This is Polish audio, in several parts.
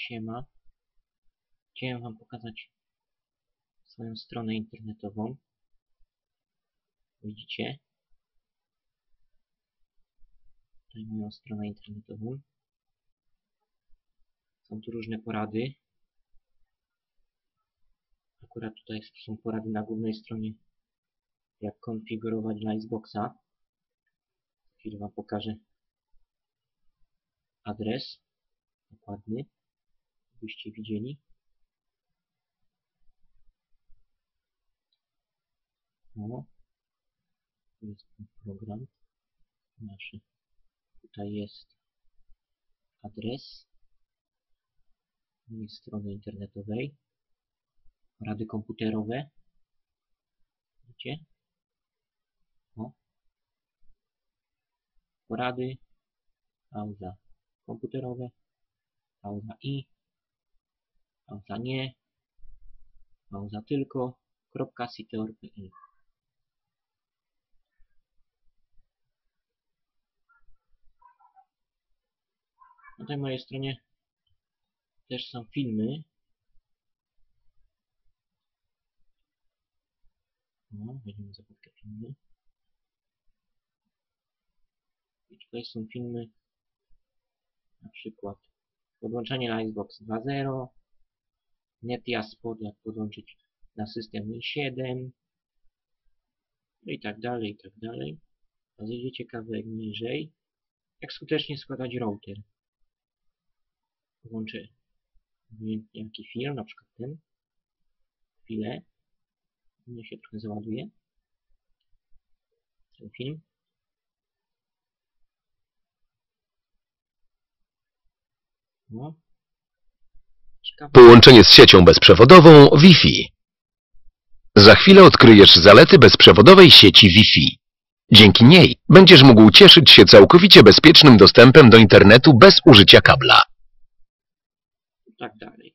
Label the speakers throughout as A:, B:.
A: Siema. Chciałem Wam pokazać swoją stronę internetową. Widzicie? Tutaj moją stronę internetową. Są tu różne porady. Akurat tutaj są porady na głównej stronie, jak konfigurować Liveboxa. Chwilę Wam pokażę adres dokładny, byście widzieli. O, jest program nasz. Tutaj jest adres mojej strony internetowej. Rady komputerowe. Widzicie? O. Porady. Pauza komputerowe. Pauza i. Pauza nie. Pauza tylko. Kropka siteor.pl Na tej mojej stronie też są filmy. No, weźmiemy zakładkę filmy. I tutaj są filmy na przykład podłączenie na Xbox 2.0 NetJaspod, jak podłączyć na system i7 no i tak dalej, i tak dalej. A zjedziecie kawałek niżej. Jak skutecznie składać router. Obojętnie jaki film, na przykład ten. Chwilę. Mnie się trochę załaduje. Ten film. No.
B: Połączenie z siecią bezprzewodową Wi-Fi. Za chwilę odkryjesz zalety bezprzewodowej sieci Wi-Fi. Dzięki niej będziesz mógł cieszyć się całkowicie bezpiecznym dostępem do internetu bez użycia kabla.
A: i tak dalej.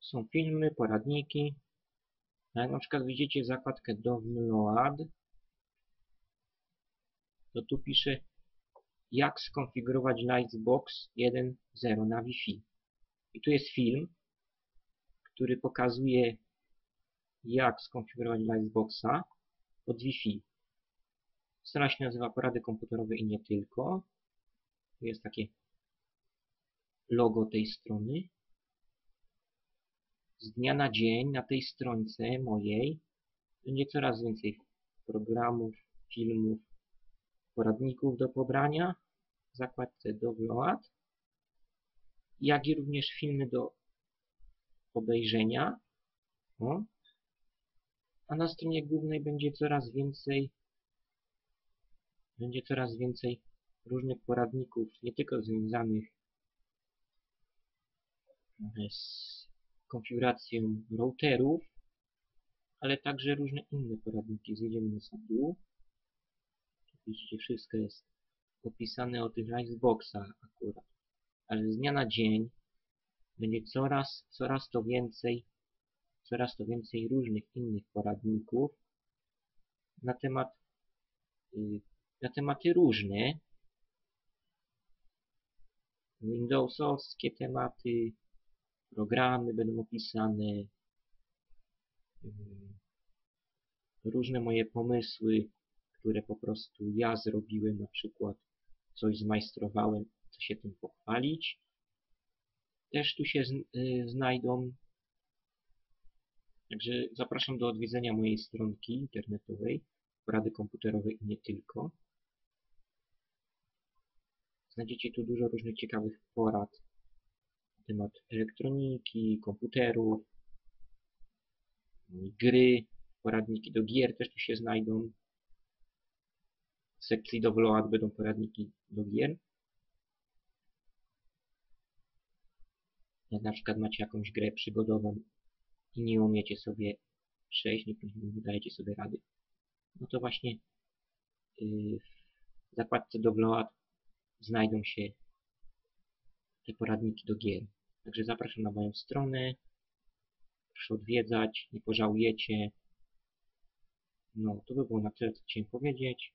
A: Są filmy, poradniki. Jak na przykład widzicie zakładkę Download, to tu pisze jak skonfigurować Lightbox 1.0 na Wi-Fi. I tu jest film, który pokazuje jak skonfigurować Lightboxa pod Wi-Fi. Strona się nazywa Porady komputerowe i nie tylko. Tu jest takie logo tej strony. Z dnia na dzień na tej stronce mojej będzie coraz więcej programów, filmów, poradników do pobrania w zakładce Download, jak i również filmy do obejrzenia. A na stronie głównej będzie coraz więcej będzie coraz więcej różnych poradników, nie tylko związanych z konfiguracją routerów, ale także różne inne poradniki. Zjedziemy na sam dół. Widzicie, wszystko jest opisane o tych Iceboxach akurat. Ale z dnia na dzień będzie coraz, coraz to więcej, coraz to więcej różnych innych poradników na temat, y, na tematy różne. Windowsowskie tematy, programy będą opisane, y, różne moje pomysły, które po prostu ja zrobiłem, na przykład coś zmajstrowałem, chcę się tym pochwalić. Też tu się y, znajdą. Także zapraszam do odwiedzenia mojej stronki internetowej, porady komputerowe i nie tylko. Znajdziecie tu dużo różnych ciekawych porad na temat elektroniki, komputerów, gry, poradniki do gier też tu się znajdą. W sekcji download będą poradniki do gier. Na przykład macie jakąś grę przygodową i nie umiecie sobie przejść, nie, dajecie sobie rady, no to właśnie yy, w zakładce download znajdą się te poradniki do gier. Także zapraszam na moją stronę. Proszę odwiedzać, nie pożałujecie. No, to by było na tyle, co chciałem powiedzieć.